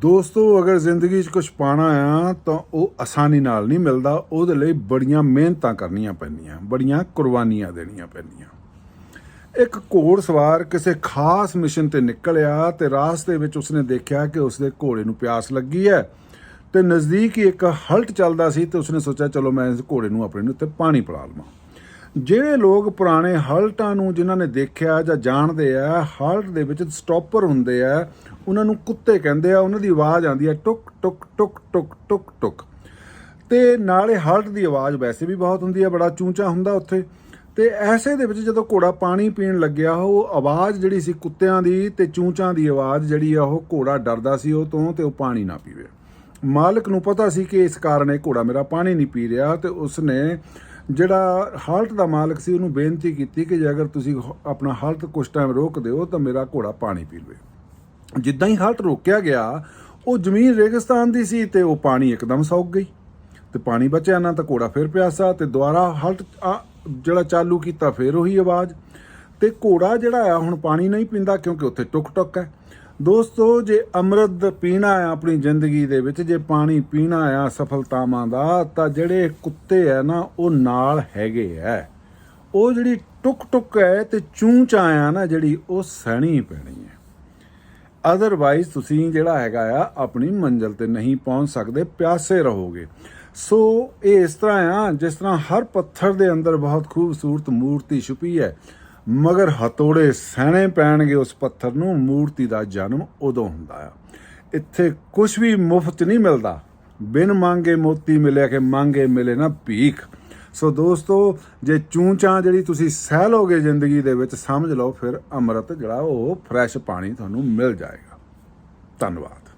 ਦੋਸਤੋ, ਅਗਰ ਜ਼ਿੰਦਗੀ 'ਚ ਕੁਝ ਪਾਣਾ ਆ, ਤਾਂ ਉਹ ਆਸਾਨੀ ਨਾਲ ਨਹੀਂ ਮਿਲਦਾ। ਉਹਦੇ ਲਈ ਬੜੀਆਂ ਮਿਹਨਤਾਂ ਕਰਨੀਆਂ ਪੈਂਦੀਆਂ, ਬੜੀਆਂ ਕੁਰਬਾਨੀਆਂ ਦੇਣੀਆਂ ਪੈਂਦੀਆਂ। ਇੱਕ ਘੋੜ ਸਵਾਰ ਕਿਸੇ ਖਾਸ ਮਿਸ਼ਨ ਤੇ ਨਿਕਲਿਆ ਤੇ ਰਾਸਤੇ ਵਿੱਚ ਉਸਨੇ ਦੇਖਿਆ ਕਿ ਉਸਦੇ ਘੋੜੇ ਨੂੰ ਪਿਆਸ ਲੱਗੀ ਹੈ ਤੇ ਨਜ਼ਦੀਕ ਹੀ ਇੱਕ ਹਲਟ ਚੱਲਦਾ ਸੀ ਤੇ ਉਸਨੇ ਸੋਚਿਆ, ਚਲੋ, ਮੈਂ ਇਸ ਘੋੜੇ ਨੂੰ ਆਪਣੇ ਨੂੰ ਉੱਤੇ ਪਾਣੀ ਪਿਲਾ ਲਵਾਂ। ਜਿਹੜੇ ਲੋਕ ਪੁਰਾਣੇ ਹਲਟਾਂ ਨੂੰ ਜਿਨ੍ਹਾਂ ਨੇ ਦੇਖਿਆ ਜਾਂ ਜਾਣਦੇ ਆ, ਹਲਟ ਦੇ ਵਿੱਚ ਸਟਾਪਰ ਹੁੰਦੇ ਆ, ਉਹਨਾਂ ਨੂੰ ਕੁੱਤੇ ਕਹਿੰਦੇ ਆ, ਉਹਨਾਂ ਦੀ ਆਵਾਜ਼ ਆਉਂਦੀ ਆ ਟੁਕ ਟੁਕ ਟੁਕ ਟੁਕ ਟੁਕ ਟੁਕ। ਤੇ ਨਾਲੇ ਹਲਟ ਦੀ ਆਵਾਜ਼ ਵੈਸੇ ਵੀ ਬਹੁਤ ਹੁੰਦੀ ਆ, ਬੜਾ ਚੂੰਚਾ ਹੁੰਦਾ ਉੱਥੇ। ਤੇ ਐਸੇ ਦੇ ਵਿੱਚ ਜਦੋਂ ਘੋੜਾ ਪਾਣੀ ਪੀਣ ਲੱਗਿਆ, ਉਹ ਆਵਾਜ਼ ਜਿਹੜੀ ਸੀ ਕੁੱਤਿਆਂ ਦੀ ਤੇ ਚੂੰਚਾਂ ਦੀ ਆਵਾਜ਼ ਜਿਹੜੀ ਆ, ਉਹ ਘੋੜਾ ਡਰਦਾ ਸੀ ਉਹ ਤੋਂ ਤੇ ਉਹ ਪਾਣੀ ਨਾ ਪੀਵੇ। ਮਾਲਕ ਨੂੰ ਪਤਾ ਸੀ ਕਿ ਇਸ ਕਾਰਨ ਇਹ ਘੋੜਾ ਮੇਰਾ ਪਾਣੀ ਨਹੀਂ ਪੀ ਰਿਹਾ ਤੇ ਉਸਨੇ ਜਿਹੜਾ ਹਾਲਟ ਦਾ ਮਾਲਕ ਸੀ, ਉਹਨੂੰ ਬੇਨਤੀ ਕੀਤੀ ਕਿ ਜੇ ਅਗਰ ਤੁਸੀਂ ਹ- ਆਪਣਾ ਹਾਲਟ ਕੁਝ ਟਾਈਮ ਰੋਕ ਦਿਓ, ਤਾਂ ਮੇਰਾ ਘੋੜਾ ਪਾਣੀ ਪੀ ਲਵੇ। ਜਿੱਦਾਂ ਹੀ ਹਾਲਟ ਰੋਕਿਆ ਗਿਆ, ਉਹ ਜ਼ਮੀਨ ਰੇਗਿਸਤਾਨ ਦੀ ਸੀ ਤੇ ਉਹ ਪਾਣੀ ਇੱਕਦਮ ਸੌਕ ਗਈ। ਤੇ ਪਾਣੀ ਬਚਿਆ ਨਾ ਤਾਂ ਘੋੜਾ ਫਿਰ ਪਿਆਸਾ ਤੇ ਦੁਬਾਰਾ ਹਲਟ ਆ- ਜਿਹੜਾ ਚਾਲੂ ਕੀਤਾ, ਫਿਰ ਉਹੀ ਆਵਾਜ਼। ਤੇ ਘੋੜਾ ਜਿਹੜਾ ਆ, ਹੁਣ ਪਾਣੀ ਨਹੀਂ ਪੀਂਦਾ ਕਿਉਂਕਿ ਉੱਥੇ ਟੁਕ ਟੁਕ ਹੈ। ਦੋਸਤੋ, ਜੇ ਅੰਮ੍ਰਿਤ ਪੀਣਾ ਆ ਆਪਣੀ ਜ਼ਿੰਦਗੀ ਦੇ ਵਿੱਚ, ਜੇ ਪਾਣੀ ਪੀਣਾ ਆ ਸਫਲਤਾਵਾਂ ਦਾ, ਤਾਂ ਜਿਹੜੇ ਕੁੱਤੇ ਆ ਨਾ, ਉਹ ਨਾਲ ਹੈਗੇ ਆ ਉਹ ਜਿਹੜੀ ਟੁਕ ਟੁਕ ਹੈ ਤੇ ਚੂੰ ਚਾ ਆ ਨਾ, ਜਿਹੜੀ ਉਹ ਸਹਿਣੀ ਪੈਣੀ ਹੈ। ਅਦਰਵਾਈਜ਼ ਤੁਸੀਂ ਜਿਹੜਾ ਹੈਗਾ ਆ, ਆਪਣੀ ਮੰਜ਼ਿਲ ਤੇ ਨਹੀਂ ਪਹੁੰਚ ਸਕਦੇ, ਪਿਆਸੇ ਰਹੋਗੇ। ਸੋ, ਇਹ ਇਸ ਤਰ੍ਹਾਂ ਆ, ਜਿਸ ਤਰ੍ਹਾਂ ਹਰ ਪੱਥਰ ਦੇ ਅੰਦਰ ਬਹੁਤ ਖੂਬਸੂਰਤ ਮੂਰਤੀ ਛੁਪੀ ਹੈ ਮਗਰ ਹਤੋੜੇ ਸਹਿਣੇ ਪੈਣਗੇ ਉਸ ਪੱਥਰ ਨੂੰ, ਮੂਰਤੀ ਦਾ ਜਨਮ ਉਦੋਂ ਹੁੰਦਾ ਆ। ਇੱਥੇ ਕੁਝ ਵੀ ਮੁਫਤ ਨਹੀਂ ਮਿਲਦਾ। ਬਿਨ ਮੰਗੇ ਮੋਤੀ ਮਿਲਿਆ ਕਿ ਮੰਗੇ ਮਿਲੇ ਨਾ ਭੀਖ। ਸੋ ਦੋਸਤੋ, ਜੇ ਚੂੰਚਾਂ ਜਿਹੜੀ ਤੁਸੀਂ ਸਹਿ ਲੋਗੇ ਜ਼ਿੰਦਗੀ ਦੇ ਵਿੱਚ, ਸਮਝ ਲਓ ਫਿਰ ਅੰਮ੍ਰਿਤ ਜਿਹੜਾ ਉਹ ਫਰੈਸ਼ ਪਾਣੀ ਤੁਹਾਨੂੰ ਮਿਲ ਜਾਏਗਾ। ਧੰਨਵਾਦ।